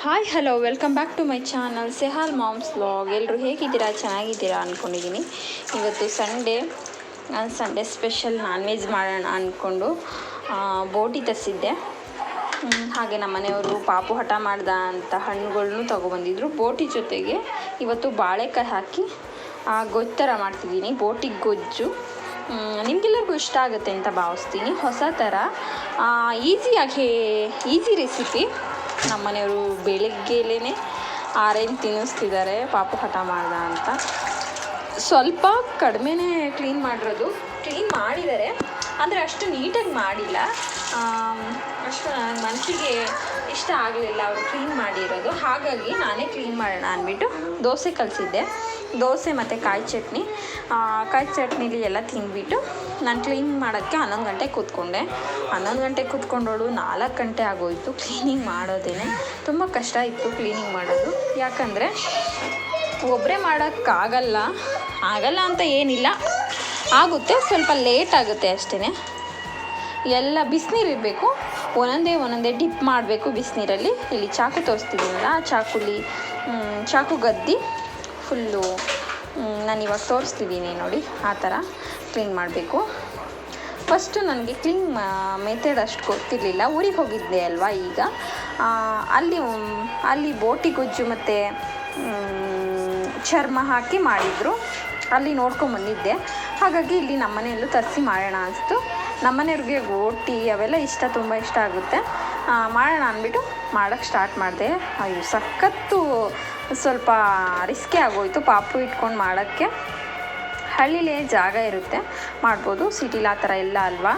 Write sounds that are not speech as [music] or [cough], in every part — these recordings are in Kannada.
Hi hello welcome back to my channel Sehal moms vlog ಎಲ್ಲರೂ ಹೇಗಿದ್ದೀರಾ? ಚೆನ್ನಾಗಿದ್ದೀರಾ ಅಂದ್ಕೊಂಡಿದ್ದೀನಿ ಇವತ್ತು ಸಂಡೇ ನಾನು ಸಂಡೇ ಸ್ಪೆಷಲ್ ನಾನ್ ವೆಜ್ ಮಾಡೋಣ ಅಂದ್ಕೊಂಡು ಬೋಟಿ ತರಿಸಿದ್ದೆ. ಹಾಗೆ ನಮ್ಮ ಮನೆಯವರು ಪಾಪು ಹಠ ಮಾಡ್ದ ಅಂತ ಹಣ್ಣುಗಳನ್ನು ತೊಗೊಬಂದಿದ್ರು. ಬೋಟಿ ಜೊತೆಗೆ ಇವತ್ತು ಬಾಳೆಕಾಯಿ ಹಾಕಿ ಆ, ಥರ ಮಾಡ್ತಿದ್ದೀನಿ. ಬೋಟಿ ಗೊಜ್ಜು. ನಿಮಗೆಲ್ಲರಿಗೂ ಇಷ್ಟ ಆಗುತ್ತೆ ಅಂತ ಭಾವಿಸ್ತೀನಿ. ಹೊಸ ಥರ ಈಸಿಯಾಗಿ ಈಸಿ ರೆಸಿಪಿ ನಮ್ಮ ಮನೆಯವರು ಬೆಳಗ್ಗೆಲೇ ಆರೇನು ತಿನ್ನಿಸ್ತಿದ್ದಾರೆ. ಪಾಪ ಹಠ ಮಾಡ್ದ ಅಂತ. ಸ್ವಲ್ಪ ಕಡಿಮೆನೇ ಕ್ಲೀನ್ ಮಾಡಿರೋದು. ಕ್ಲೀನ್ ಮಾಡಿದ್ದಾರೆ. ಅಂದರೆ ಅಷ್ಟು ನೀಟಾಗಿ ಮಾಡಿಲ್ಲ. ಅಷ್ಟು ನನ್ನ ಮನಸ್ಸಿಗೆ ಇಷ್ಟ ಆಗಲಿಲ್ಲ ಅವರು ಕ್ಲೀನ್ ಮಾಡಿರೋದು. ಹಾಗಾಗಿ ನಾನೇ ಕ್ಲೀನ್ ಮಾಡೋಣ ಅಂದ್ಬಿಟ್ಟು ದೋಸೆ ಕಲಿಸಿದ್ದೆ. ದೋಸೆ ಮತ್ತು ಕಾಯಿ ಚಟ್ನಿ. ಕಾಯಿ ಚಟ್ನಿಲಿ ಎಲ್ಲ ತಿಂದ್ಬಿಟ್ಟು ನಾನು ಕ್ಲೀನ್ ಮಾಡೋಕ್ಕೆ ಹನ್ನೊಂದು ಗಂಟೆ ಕೂತ್ಕೊಂಡೆ. ಹನ್ನೊಂದು ಗಂಟೆ ಕೂತ್ಕೊಂಡೋಳು ನಾಲ್ಕು ಗಂಟೆ ಆಗೋಯಿತು ಕ್ಲೀನಿಂಗ್ ಮಾಡೋದೇನೆ. ತುಂಬ ಕಷ್ಟ ಇತ್ತು ಕ್ಲೀನಿಂಗ್ ಮಾಡೋದು. ಯಾಕಂದರೆ ಒಬ್ಬರೇ ಮಾಡೋಕ್ಕಾಗಲ್ಲ. ಆಗಲ್ಲ ಅಂತ ಏನಿಲ್ಲ. ಆಗುತ್ತೆ, ಸ್ವಲ್ಪ ಲೇಟ್ ಆಗುತ್ತೆ ಅಷ್ಟೇ ಎಲ್ಲ ಬಿಸಿನೀರು ಇರಬೇಕು. ಒಂದೊಂದೇ ಒಂದೊಂದೇ ಡಿಪ್ ಮಾಡಬೇಕು ಬಿಸಿನೀರಲ್ಲಿ. ಇಲ್ಲಿ ಚಾಕು ತೋರಿಸ್ತಿದ್ದೀನಲ್ಲ, ಆ ಚಾಕುಲಿ ಚಾಕು ಗದ್ದಿ. ಫುಲ್ಲು ನಾನು ಇವಾಗ ತೋರಿಸ್ತಿದ್ದೀನಿ ನೋಡಿ, ಆ ಥರ ಕ್ಲೀನ್ ಮಾಡಬೇಕು. ಫಸ್ಟು ನನಗೆ ಕ್ಲೀನ್ ಮೆಥಡ್ ಅಷ್ಟು ಗೊತ್ತಿರಲಿಲ್ಲ. ಊರಿಗೆ ಹೋಗಿದ್ದೆ ಅಲ್ವಾ ಈಗ. ಅಲ್ಲಿ ಅಲ್ಲಿ ಬೋಟಿ ಗೊಜ್ಜು ಮತ್ತು ಚರ್ಮ ಹಾಕಿ ಮಾಡಿದರು. ಅಲ್ಲಿ ನೋಡ್ಕೊಂಬಂದಿದ್ದೆ ಹಾಗಾಗಿ ಇಲ್ಲಿ ನಮ್ಮನೆಯಲ್ಲೂ ತರಿಸಿ ಮಾಡೋಣ ಅನಿಸ್ತು. ನಮ್ಮನೆಯವ್ರಿಗೆ ಗೋಟಿ ಅವೆಲ್ಲ ಇಷ್ಟ, ತುಂಬ ಇಷ್ಟ ಆಗುತ್ತೆ. ಮಾಡೋಣ ಅಂದ್ಬಿಟ್ಟು ಮಾಡೋಕ್ಕೆ ಸ್ಟಾರ್ಟ್ ಮಾಡಿದೆ. ಅಯ್ಯೋ, ಸಖತ್ತು ಸ್ವಲ್ಪ ರಿಸ್ಕೇ ಆಗೋಯಿತು ಪಾಪು ಇಟ್ಕೊಂಡು ಮಾಡೋಕ್ಕೆ. ಹಳ್ಳಿಲೇ ಜಾಗ ಇರುತ್ತೆ. ಮಾಡ್ಬೋದು. ಸಿಟಿಲಿ ಆ ಥರ ಎಲ್ಲ ಅಲ್ವಾ?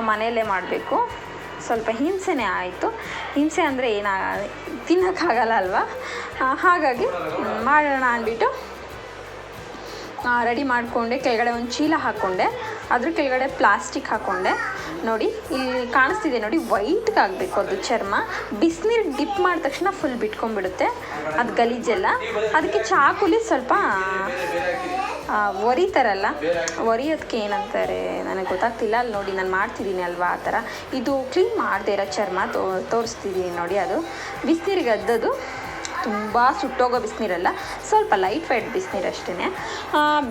ಮನೆಯಲ್ಲೇ ಮಾಡಬೇಕು. ಸ್ವಲ್ಪ ಹಿಂಸೆನೇ ಆಯಿತು. ಹಿಂಸೆ ಅಂದರೆ ಏನ, ತಿನ್ನೋಕ್ಕಾಗಲ್ಲ ಅಲ್ವಾ? ಹಾಗಾಗಿ ಮಾಡೋಣ ಅಂದ್ಬಿಟ್ಟು ರೆಡಿ ಮಾಡಿಕೊಂಡೆ. ಕೆಳಗಡೆ ಒಂದು ಚೀಲ ಹಾಕ್ಕೊಂಡೆ ಅದ್ರ ಕೆಳಗಡೆ ಪ್ಲಾಸ್ಟಿಕ್ ಹಾಕ್ಕೊಂಡೆ ನೋಡಿ, ಇಲ್ಲಿ ಕಾಣಿಸ್ತಿದೆ ನೋಡಿ ವೈಟ್ಗೆ ಆಗಬೇಕು ಅದು ಚರ್ಮ. ಬಿಸಿನೀರು ಡಿಪ್ ಮಾಡಿದ ತಕ್ಷಣ ಫುಲ್ ಬಿಟ್ಕೊಂಡ್ಬಿಡುತ್ತೆ. ಅದು ಗಲೀಜೆಲ್ಲ. ಅದಕ್ಕೆ ಚಾಕುಲಿ ಸ್ವಲ್ಪ ಒರಿತಾರಲ್ಲ ಒರಿಯೋದಕ್ಕೆ ಏನಂತಾರೆ ನನಗೆ ಗೊತ್ತಾಗ್ತಿಲ್ಲ. ಅಲ್ಲಿ ನೋಡಿ, ನಾನು ಮಾಡ್ತಿದ್ದೀನಿ ಅಲ್ವಾ ಆ ಥರ ಇದು ಕ್ಲೀನ್ ಮಾಡದೇ ಇರೋ ಚರ್ಮ ತೋ ತೋರಿಸ್ತಿದ್ದೀನಿ ನೋಡಿ ಅದು. ಬಿಸಿನೀರಿಗೆ ಅದ್ದದು ತುಂಬ ಸುಟ್ಟೋಗೋ ಬಿಸಿನೀರಲ್ಲ, ಸ್ವಲ್ಪ ಲೈಟ್ ವೈಟ್ ಬಿಸಿನೀರು ಅಷ್ಟೇ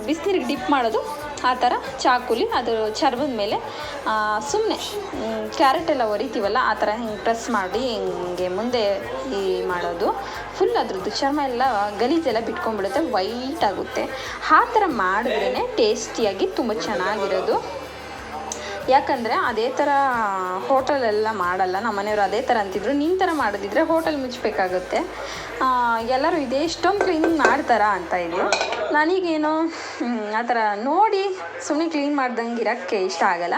ಬಿಸಿನೀರಿಗೆ ಡಿಪ್ ಮಾಡೋದು ಆ ಥರ, ಚಾಕುಲಿ, ಅದು ಚರ್ಮದ ಮೇಲೆ ಸುಮ್ಮನೆ ಕ್ಯಾರೆಟ್ ಎಲ್ಲ ಒರಿತೀವಲ್ಲ, ಆ ಥರ ಹಿಂಗೆ ಪ್ರೆಸ್ ಮಾಡಿ ಹಿಂಗೆ ಮುಂದೆ ಈ ಮಾಡೋದು. ಫುಲ್ ಅದ್ರದ್ದು ಚರ್ಮ ಎಲ್ಲ ಗಲೀಜೆಲ್ಲ ಬಿಟ್ಕೊಂಡ್ಬಿಡುತ್ತೆ ವೈಟ್ ಆಗುತ್ತೆ. ಆ ಥರ ಮಾಡಿದ್ರೇ ಟೇಸ್ಟಿಯಾಗಿ ತುಂಬ ಚೆನ್ನಾಗಿರೋದು. ಯಾಕಂದರೆ ಅದೇ ಥರ ಹೋಟೆಲೆಲ್ಲ ಮಾಡಲ್ಲ, ನಮ್ಮ ಮನೆಯವರು ಅದೇ ಥರ ಅಂತಿದ್ರು. ನಿನ್ನ ಥರ ಮಾಡೋದಿದ್ರೆ ಹೋಟೆಲ್ ಮುಚ್ಚಬೇಕಾಗುತ್ತೆ ಎಲ್ಲರೂ ಇದೇ, ಇಷ್ಟೊಂದು ಕ್ಲೀನಿಂಗ್ ಮಾಡ್ತಾರಾ ಅಂತ ಇದ್ರು. ನನಗೇನು ಆ ಥರ ನೋಡಿ ಸುಮ್ಮನೆ ಕ್ಲೀನ್ ಮಾಡ್ದಂಗೆ ಇರೋಕ್ಕೆ ಇಷ್ಟ ಆಗಲ್ಲ.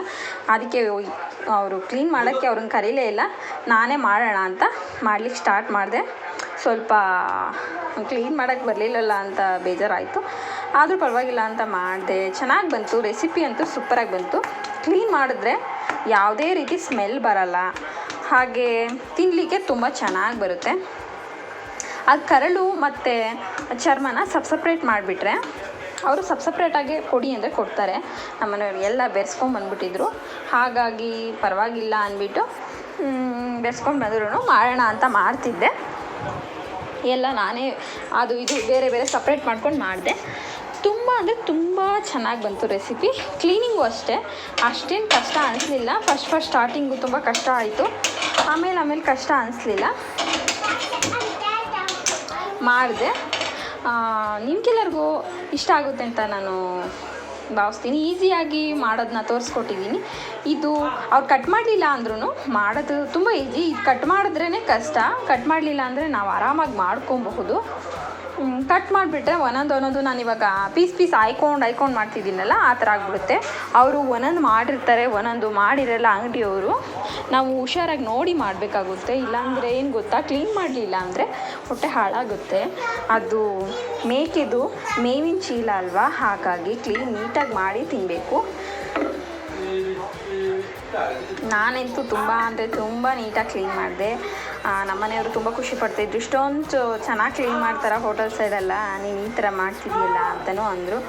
ಅದಕ್ಕೆ ಅವರು ಕ್ಲೀನ್ ಮಾಡೋಕ್ಕೆ ಅವ್ರನ್ನ ಕರೀಲೇ ಇಲ್ಲ. ನಾನೇ ಮಾಡೋಣ ಅಂತ ಮಾಡ್ಲಿಕ್ಕೆ ಸ್ಟಾರ್ಟ್ ಮಾಡಿದೆ. ಸ್ವಲ್ಪ ಕ್ಲೀನ್ ಮಾಡೋಕ್ಕೆ ಬರಲಿಲ್ಲಲ್ಲ ಅಂತ ಬೇಜಾರಾಯಿತು. ಆದರೂ ಪರವಾಗಿಲ್ಲ ಅಂತ ಮಾಡಿದೆ. ಚೆನ್ನಾಗಿ ಬಂತು ರೆಸಿಪಿ ಅಂತೂ ಸೂಪರಾಗಿ ಬಂತು. ಕ್ಲೀನ್ ಮಾಡಿದ್ರೆ ಯಾವುದೇ ರೀತಿ ಸ್ಮೆಲ್ ಬರಲ್ಲ. ಹಾಗೆ ತಿನ್ನಲಿಕ್ಕೆ ತುಂಬ ಚೆನ್ನಾಗಿ ಬರುತ್ತೆ. ಅದು ಕರಳು ಮತ್ತು ಚರ್ಮನ ಸಪ್ ಸಪ್ರೇಟ್ ಮಾಡಿಬಿಟ್ರೆ ಅವರು ಸಪ್ ಸಪ್ರೇಟಾಗಿ ಕೊಡಿ ಅಂದರೆ ಕೊಡ್ತಾರೆ. ನಮ್ಮನೆಯವ್ರು ಎಲ್ಲ ಬೆರೆಸ್ಕೊಂಬಂದ್ಬಿಟ್ಟಿದ್ರು ಹಾಗಾಗಿ ಪರವಾಗಿಲ್ಲ ಅಂದ್ಬಿಟ್ಟು ಬೆರೆಸ್ಕೊಂಡು ಬಂದ್ರು ಮಾಡೋಣ ಅಂತ ಮಾಡ್ತಿದ್ದೆ. ಎಲ್ಲ ನಾನೇ ಅದು ಇದು ಬೇರೆ ಬೇರೆ ಸಪ್ರೇಟ್ ಮಾಡ್ಕೊಂಡು ಮಾಡಿದೆ. ತುಂಬ ಅಂದರೆ ತುಂಬ ಚೆನ್ನಾಗಿ ಬಂತು ರೆಸಿಪಿ. ಕ್ಲೀನಿಂಗು ಅಷ್ಟೇ. ಅಷ್ಟೇನು ಕಷ್ಟ ಅನಿಸ್ಲಿಲ್ಲ. ಫಸ್ಟ್ ಫಸ್ಟ್ ಸ್ಟಾರ್ಟಿಂಗು ತುಂಬ ಕಷ್ಟ ಆಯಿತು. ಆಮೇಲೆ ಆಮೇಲೆ ಕಷ್ಟ ಅನಿಸ್ಲಿಲ್ಲ. ಮಾಡಿದೆ. ನಿಮ್ಗೆಲ್ಲರಿಗೂ ಇಷ್ಟ ಆಗುತ್ತೆ ಅಂತ ನಾನು ಭಾವಿಸ್ತೀನಿ. ಈಸಿಯಾಗಿ ಮಾಡೋದನ್ನ ತೋರಿಸ್ಕೊಟ್ಟಿದ್ದೀನಿ. ಇದು ಅವ್ರು ಕಟ್ ಮಾಡಲಿಲ್ಲ ಅಂದ್ರೂ ಮಾಡೋದು ತುಂಬ ಈಸಿ. ಇದು ಕಟ್ ಮಾಡಿದ್ರೇ ಕಷ್ಟ. ಕಟ್ ಮಾಡಲಿಲ್ಲ ಅಂದರೆ ನಾವು ಆರಾಮಾಗಿ ಮಾಡ್ಕೊಬಹುದು. ಕಟ್ ಮಾಡಿಬಿಟ್ರೆ ಒಂದೊಂದು ಒಂದೊಂದು ನಾನು ಇವಾಗ ಪೀಸ್ ಪೀಸ್ ಆಯ್ಕೊಂಡು ಆಯ್ಕೊಂಡು ಮಾಡ್ತಿದ್ದೀನಲ್ಲ, ಆ ಥರ ಆಗಿಬಿಡುತ್ತೆ. ಅವರು ಒಂದೊಂದು ಮಾಡಿರ್ತಾರೆ ಒಂದೊಂದು ಮಾಡಿರಲ್ಲ ಅಂಗಡಿಯವರು. ನಾವು ಹುಷಾರಾಗಿ ನೋಡಿ ಮಾಡಬೇಕಾಗುತ್ತೆ, ಇಲ್ಲಾಂದರೆ ಏನು ಗೊತ್ತಾ? ಕ್ಲೀನ್ ಮಾಡಲಿಲ್ಲ ಅಂದರೆ ಹೊಟ್ಟೆ ಹಾಳಾಗುತ್ತೆ. ಅದು ಮೇಕೆದು ಮೇವಿನ ಚೀಲ ಅಲ್ವಾ? ಹಾಗಾಗಿ ಕ್ಲೀನ್ ನೀಟಾಗಿ ಮಾಡಿ ತಿನ್ನಬೇಕು ನಾನಂತೂ ತುಂಬ ಅಂದರೆ ತುಂಬ ನೀಟಾಗಿ ಕ್ಲೀನ್ ಮಾಡಿದೆ. ನಮ್ಮನೆಯವರು ತುಂಬ ಖುಷಿ ಪಡ್ತಾಯಿದ್ರು ಇಷ್ಟೊಂದು ಚೆನ್ನಾಗಿ ಕ್ಲೀನ್ ಮಾಡ್ತಾರೆ ಹೋಟೆಲ್ ಸೈಡೆಲ್ಲ ನೀನು ಈ ಥರ ಮಾಡ್ತಿದ್ದೀಯಲ್ಲ ಅಂತಲೂ ಅಂದರು.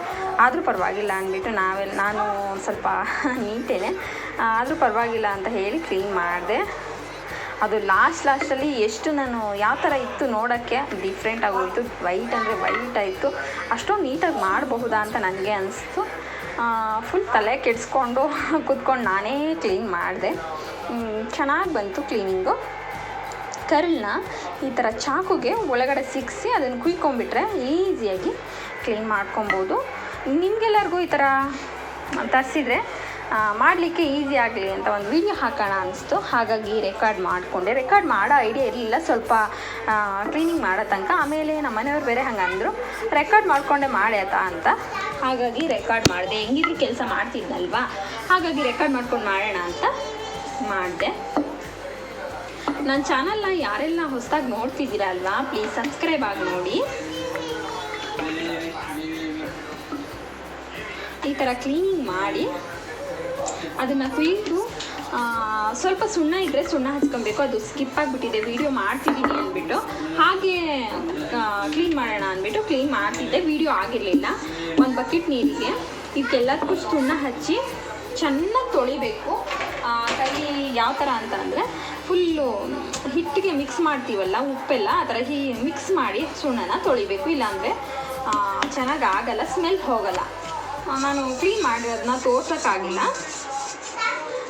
ಆದರೂ ಪರವಾಗಿಲ್ಲ ಅಂದ್ಬಿಟ್ಟು ನಾವೆಲ್ಲ ನಾನು ಸ್ವಲ್ಪ [laughs] ನೀಟೇನೆ. ಆದರೂ ಪರವಾಗಿಲ್ಲ ಅಂತ ಹೇಳಿ ಕ್ಲೀನ್ ಮಾಡಿದೆ. ಅದು ಲಾಸ್ಟ್ ಲಾಸ್ಟಲ್ಲಿ ಎಷ್ಟು ನಾನು ಯಾವ ಥರ ಇತ್ತು ನೋಡೋಕ್ಕೆ ಡಿಫ್ರೆಂಟ್ ಆಗೋಯಿತು. ವೈಟ್ ಅಂದರೆ ವೈಟ್ ಆಯಿತು. ಅಷ್ಟೊಂದು ನೀಟಾಗಿ ಮಾಡಬಹುದಾ ಅಂತ ನನಗೆ ಅನಿಸ್ತು. ಫುಲ್ ತಲೆ ಕೆಡಿಸ್ಕೊಂಡು ಕೂತ್ಕೊಂಡು ನಾನೇ ಕ್ಲೀನ್ ಮಾಡಿದೆ. ಚೆನ್ನಾಗಿ ಬಂತು ಕ್ಲೀನಿಂಗು ಕರಳನ್ನ ಈ ಥರ ಚಾಕುಗೆ ಒಳಗಡೆ ಸಿಕ್ಕಿಸಿ ಅದನ್ನು ಕುಯ್ಕೊಂಬಿಟ್ರೆ ಈಸಿಯಾಗಿ ಕ್ಲೀನ್ ಮಾಡ್ಕೊಬೋದು. ನಿಮಗೆಲ್ಲರಿಗೂ ಈ ಥರ ತರಿಸಿದ್ರೆ ಮಾಡಲಿಕ್ಕೆ ಈಸಿ ಆಗಲಿ ಅಂತ ಒಂದು ವಿಡಿಯೋ ಹಾಕೋಣ ಅನಿಸ್ತು. ಹಾಗಾಗಿ ರೆಕಾರ್ಡ್ ಮಾಡಿಕೊಂಡೆ. ರೆಕಾರ್ಡ್ ಮಾಡೋ ಐಡಿಯಾ ಇರಲಿಲ್ಲ. ಸ್ವಲ್ಪ ಕ್ಲೀನಿಂಗ್ ಮಾಡೋ ತನಕ. ಆಮೇಲೆ ನಮ್ಮ ಮನೆಯವ್ರು ಬೇರೆ ಹಂಗೆ ಅಂದರು. ರೆಕಾರ್ಡ್ ಮಾಡಿಕೊಂಡೆ ಮಾಡ್ಯಾತ ಅಂತ. ಹಾಗಾಗಿ ರೆಕಾರ್ಡ್ ಮಾಡಿದೆ. ಹೆಂಗಿದ್ರು ಕೆಲಸ ಮಾಡ್ತಿದ್ನಲ್ವಾ? ಹಾಗಾಗಿ ರೆಕಾರ್ಡ್ ಮಾಡ್ಕೊಂಡು ಮಾಡೋಣ ಅಂತ ಮಾಡಿದೆ. ನನ್ನ ಚಾನಲ್ನ ಯಾರೆಲ್ಲ ಹೊಸದಾಗಿ ನೋಡ್ತಿದ್ದೀರಾ ಅಲ್ವಾ ಪ್ಲೀಸ್ ಸಬ್ಸ್ಕ್ರೈಬ್ ಆಗಿ ನೋಡಿ. ಈ ಥರ ಕ್ಲೀನಿಂಗ್ ಮಾಡಿ ಅದನ್ನು ಕುಯ್ದು ಸ್ವಲ್ಪ ಸುಣ್ಣ ಇದ್ದರೆ ಸುಣ್ಣ ಹಚ್ಕೊಬೇಕು. ಅದು ಸ್ಕಿಪ್ ಆಗಿಬಿಟ್ಟಿದೆ. ವಿಡಿಯೋ ಮಾಡ್ತಿದ್ದೀನಿ ಅಂದ್ಬಿಟ್ಟು. ಹಾಗೆ ಕ್ಲೀನ್ ಮಾಡೋಣ ಅಂದ್ಬಿಟ್ಟು ಕ್ಲೀನ್ ಮಾಡ್ತಿದ್ದೆ. ವಿಡಿಯೋ ಆಗಿರಲಿಲ್ಲ. ಒಂದು ಬಕೆಟ್ ನೀರಿಗೆ. ಇದಕ್ಕೆಲ್ಲದಕ್ಕೂ ಸುಣ್ಣ ಹಚ್ಚಿ ಚೆನ್ನಾಗಿ ತೊಳಿಬೇಕು. ಕೈ ಯಾವ ಥರ ಅಂತ ಅಂದರೆ ಫುಲ್ಲು ಹಿಟ್ಟಿಗೆ ಮಿಕ್ಸ್ ಮಾಡ್ತೀವಲ್ಲ, ಉಪ್ಪೆಲ್ಲ, ಆ ಥರ ಹೀ ಮಿಕ್ಸ್ ಮಾಡಿ ಸುಣ್ಣನ ತೊಳಿಬೇಕು. ಇಲ್ಲಾಂದರೆ ಚೆನ್ನಾಗಿ ಆಗಲ್ಲ ಸ್ಮೆಲ್ ಹೋಗಲ್ಲ. ನಾನು ಕ್ಲೀನ್ ಮಾಡಿರೋದನ್ನ ತೋರ್ಸೋಕ್ಕಾಗಿಲ್ಲ.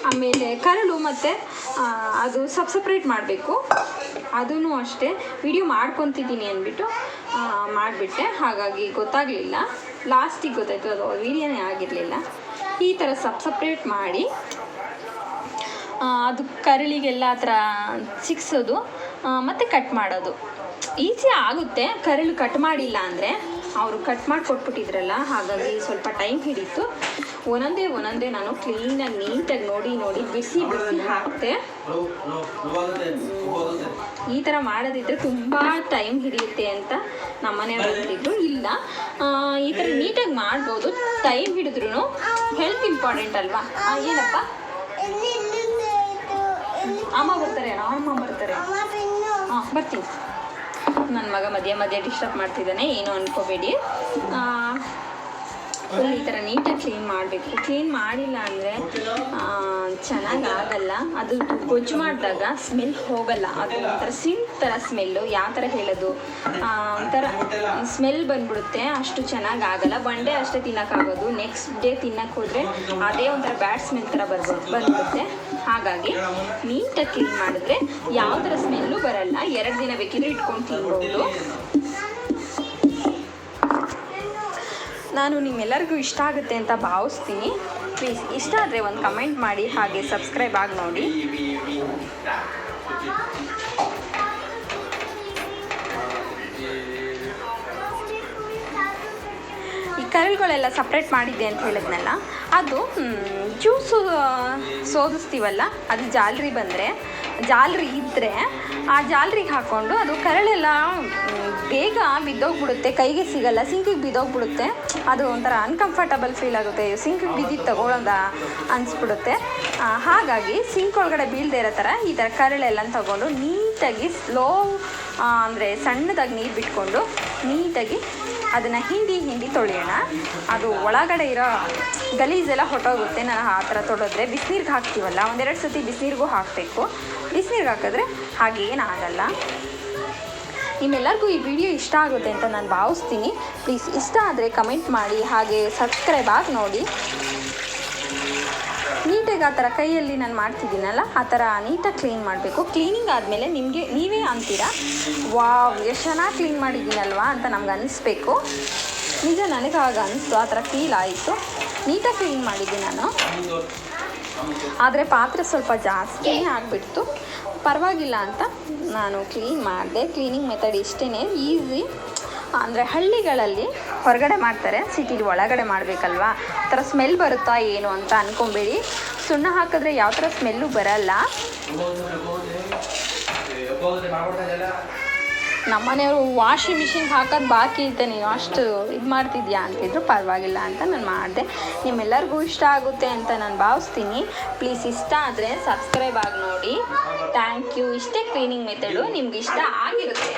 ಆಮೇಲೆ ಕರಳು ಮತ್ತು ಅದು ಸಬ್ ಸಪ್ರೇಟ್ ಮಾಡಬೇಕು. ಅದೂ ಅಷ್ಟೇ. ವಿಡಿಯೋ ಮಾಡ್ಕೊತಿದ್ದೀನಿ ಅಂದ್ಬಿಟ್ಟು ಮಾಡಿಬಿಟ್ಟೆ. ಹಾಗಾಗಿ ಗೊತ್ತಾಗಲಿಲ್ಲ. ಲಾಸ್ಟಿಗೆ ಗೊತ್ತಾಯ್ತು, ಅದು ವಿಡಿಯೋನೇ ಆಗಿರಲಿಲ್ಲ. ಈ ಥರ ಸಬ್ ಸಪ್ರೇಟ್ ಮಾಡಿ ಅದು ಕರಳಿಗೆಲ್ಲ ಆ ಥರ ಸಿಕ್ಸೋದು ಮತ್ತು ಕಟ್ ಮಾಡೋದು. ಈಸಿ ಆಗುತ್ತೆ. ಕರಳು ಕಟ್ ಮಾಡಿಲ್ಲ ಅಂದರೆ ಅವರು ಕಟ್ ಮಾಡಿ ಕೊಟ್ಬಿಟ್ಟಿದ್ರಲ್ಲ ಹಾಗಾಗಿ ಸ್ವಲ್ಪ ಟೈಮ್ ಹಿಡಿತು ಒಂದೊಂದೇ ಒಂದೊಂದೇ ನಾನು ಕ್ಲೀನಾಗಿ ನೀಟಾಗಿ ನೋಡಿ ನೋಡಿ ಬಿಸಿ ಬಿಸಿ ಹಾಕ್ತೆ ಈ ಥರ ಮಾಡೋದಿದ್ರೆ ತುಂಬ ಟೈಮ್ ಹಿಡಿಯುತ್ತೆ ಅಂತ ನಮ್ಮ ಮನೆಯವ್ರು ಅಂತಿದ್ರು ಇಲ್ಲ ಈ ಥರ ನೀಟಾಗಿ ಮಾಡ್ಬೋದು ಟೈಮ್ ಹಿಡಿದ್ರು ಹೆಲ್ತ್ ಇಂಪಾರ್ಟೆಂಟ್ ಅಲ್ವಾ ಏನಪ್ಪ ಅಮ್ಮ ಬರ್ತಾರೆ ಅಮ್ಮ ಬರ್ತಾರೆ ಹಾಂ ಬರ್ತೀನಿ ನನ್ನ ಮಗ ಮಧ್ಯೆ ಮಧ್ಯೆ ಡಿಸ್ಟರ್ಬ್ ಮಾಡ್ತಿದ್ದಾನೆ ಏನು ಅನ್ಕೋಬೇಡಿ. ಈ ಥರ ನೀಟಾಗಿ ಕ್ಲೀನ್ ಮಾಡಬೇಕು. ಕ್ಲೀನ್ ಮಾಡಿಲ್ಲ ಅಂದರೆ ಚೆನ್ನಾಗಿ ಆಗಲ್ಲ. ಅದು ಗೊಜ್ಜು ಮಾಡಿದಾಗ ಸ್ಮೆಲ್ ಹೋಗಲ್ಲ. ಅದು ಒಂಥರ ಸಿಂಟ್ ಥರ ಸ್ಮೆಲ್ಲು. ಯಾವ ಥರ ಹೇಳೋದು? ಒಂಥರ ಸ್ಮೆಲ್ ಬಂದ್ಬಿಡುತ್ತೆ. ಅಷ್ಟು ಚೆನ್ನಾಗಿ ಆಗಲ್ಲ. ಒನ್ ಡೇ ಅಷ್ಟೇ ತಿನ್ನೋಕ್ಕಾಗೋದು ನೆಕ್ಸ್ಟ್ ಡೇ ತಿನ್ನಕ್ಕೆ ಹೋದರೆ ಅದೇ ಒಂಥರ ಬ್ಯಾಡ್ ಸ್ಮೆಲ್ ಥರ ಬರ್ಬೋದು ಬಂದ್ಬಿಡುತ್ತೆ. ಹಾಗಾಗಿ ನೀಟಾಗಿ ಕ್ಲೀನ್ ಮಾಡಿದ್ರೆ ಯಾವ ಥರ ಸ್ಮೆಲ್ಲು ಬರಲ್ಲ. ಎರಡು ದಿನ ಬೇಕಿದ್ರೆ ಇಟ್ಕೊಂಡು ತಿನ್ಬೋದು. ನಾನು ನಿಮ್ಮೆಲ್ಲರಿಗೂ ಇಷ್ಟ ಆಗುತ್ತೆ ಅಂತ ಭಾವಿಸ್ತೀನಿ. ಪ್ಲೀಸ್ ಇಷ್ಟ ಆದರೆ ಒಂದು ಕಮೆಂಟ್ ಮಾಡಿ, ಹಾಗೆ ಸಬ್ಸ್ಕ್ರೈಬ್ ಆಗಿ ನೋಡಿ. ಈ ಕರಳುಗಳೆಲ್ಲ ಸಪ್ರೇಟ್ ಮಾಡಿದ್ದೆ ಅಂತ ಹೇಳಿದ್ನಲ್ಲ, ಅದು ಜ್ಯೂಸು ಸೋದಿಸ್ತೀವಲ್ಲ, ಅದು ಜಾಲರಿ ಬಂದರೆ, ಜಾಲರಿ ಇದ್ದರೆ ಆ ಜಾಲರಿಗೆ ಹಾಕ್ಕೊಂಡು ಅದು ಕರಳೆಲ್ಲ ಬೇಗ ಬಿದ್ದೋಗ್ಬಿಡುತ್ತೆ, ಕೈಗೆ ಸಿಗಲ್ಲ, ಸಿಂಕಿಗೆ ಬಿದ್ದೋಗ್ಬಿಡುತ್ತೆ. ಅದು ಒಂಥರ ಅನ್ಕಂಫರ್ಟಬಲ್ ಫೀಲ್ ಆಗುತ್ತೆ. ಸಿಂಕ್ ಬಿದ್ದಿದ್ದು ತಗೊಳ್ಳೋದ ಅನಿಸ್ಬಿಡುತ್ತೆ. ಹಾಗಾಗಿ ಸಿಂಕ್ ಒಳಗಡೆ ಬೀಳದೆ ಇರೋ ಥರ ಈ ಥರ ಕರಳೆಲ್ಲ ತಗೊಂಡು ನೀಟಾಗಿ ಸ್ಲೋ ಅಂದರೆ ಸಣ್ಣದಾಗಿ ನೀರು ಬಿಟ್ಕೊಂಡು ನೀಟಾಗಿ ಅದನ್ನು ಹಿಂಡಿ ಹಿಂಡಿ ತೊಳೆಯೋಣ. ಅದು ಒಳಗಡೆ ಇರೋ ಗಲೀಜೆಲ್ಲ ಹೊಟ್ಟೋಗುತ್ತೆ ನಾನು ಆ ಥರ ತೊಳೆದ್ರೆ ಬಿಸಿನೀರಿಗೆ ಹಾಕ್ತೀವಲ್ಲ, ಒಂದೆರಡು ಸತಿ ಬಿಸಿನೀರಿಗೂ ಹಾಕಬೇಕು. ಬಿಸಿನೀರಿಗೆ ಹಾಕಿದ್ರೆ ಹಾಗೇನಾಗಲ್ಲ ನಿಮ್ಮೆಲ್ಲರಿಗೂ ಈ ವಿಡಿಯೋ ಇಷ್ಟ ಆಗುತ್ತೆ ಅಂತ ನಾನು ಭಾವಿಸ್ತೀನಿ. ಪ್ಲೀಸ್ ಇಷ್ಟ ಆದರೆ ಕಮೆಂಟ್ ಮಾಡಿ, ಹಾಗೆ ಸಬ್ಸ್ಕ್ರೈಬ್ ಆಗಿ ನೋಡಿ. ನೀಟಾಗಿ ಆ ಥರ ಕೈಯಲ್ಲಿ ನಾನು ಮಾಡ್ತಿದ್ದೀನಲ್ಲ, ಆ ಥರ ನೀಟಾಗಿ ಕ್ಲೀನ್ ಮಾಡಬೇಕು. ಕ್ಲೀನಿಂಗ್ ಆದಮೇಲೆ ನಿಮಗೆ, ನೀವೇ ಅಂತೀರಾ? ವಾವ್ ಎಷ್ಟು ಚೆನ್ನಾಗಿ ಕ್ಲೀನ್ ಮಾಡಿದ್ದೀನಲ್ವಾ ಅಂತ ನಮ್ಗೆ ಅನ್ನಿಸ್ಬೇಕು ನಿಜ ನನಗೆ ಆಗ ಅನಿಸ್ತು, ಆ ಥರ ಫೀಲ್ ಆಯಿತು. ನೀಟಾಗಿ ಕ್ಲೀನ್ ಮಾಡಿದ್ದೀನಿ ನಾನು. ಆದರೆ ಪಾತ್ರೆ ಸ್ವಲ್ಪ ಜಾಸ್ತಿನೇ ಆಗಿಬಿಡ್ತು. ಪರವಾಗಿಲ್ಲ ಅಂತ ನಾನು ಕ್ಲೀನ್ ಮಾಡಿದೆ. ಕ್ಲೀನಿಂಗ್ ಮೆಥಡ್ ಇಷ್ಟೇ ಈಸಿ ಅಂದರೆ ಹಳ್ಳಿಗಳಲ್ಲಿ ಹೊರಗಡೆ ಮಾಡ್ತಾರೆ. ಸಿಟಿಲಿ ಒಳಗಡೆ ಮಾಡಬೇಕಲ್ವಾ? ಆ ಥರ ಸ್ಮೆಲ್ ಬರುತ್ತಾ ಏನು ಅಂತ ಅಂದ್ಕೊಂಬೇಡಿ ಸುಣ್ಣ ಹಾಕಿದ್ರೆ ಯಾವ ಥರ ಸ್ಮೆಲ್ಲು ಬರಲ್ಲ. ನಮ್ಮನೆಯವರು ವಾಷಿಂಗ್ ಮಿಷಿನ್ ಹಾಕೋದು ಬಾಕಿ ಇದೆ. ನೀನು ಅಷ್ಟು ಇದು ಮಾಡ್ತಿದ್ಯಾ ಅಂತಿದ್ರು, ಪರವಾಗಿಲ್ಲ ಅಂತ ನಾನು ಮಾಡಿದೆ. ನಿಮ್ಮೆಲ್ಲರಿಗೂ ಇಷ್ಟ ಆಗುತ್ತೆ ಅಂತ ನಾನು ಭಾವಿಸ್ತೀನಿ. ಪ್ಲೀಸ್ ಇಷ್ಟ ಆದರೆ ಸಬ್ಸ್ಕ್ರೈಬ್ ಆಗಿ ನೋಡಿ. ಥ್ಯಾಂಕ್ ಯು ಇಷ್ಟೇ ಕ್ಲೀನಿಂಗ್ ಮೆಥಡು ನಿಮ್ಗೆ ಇಷ್ಟ ಆಗಿರುತ್ತೆ.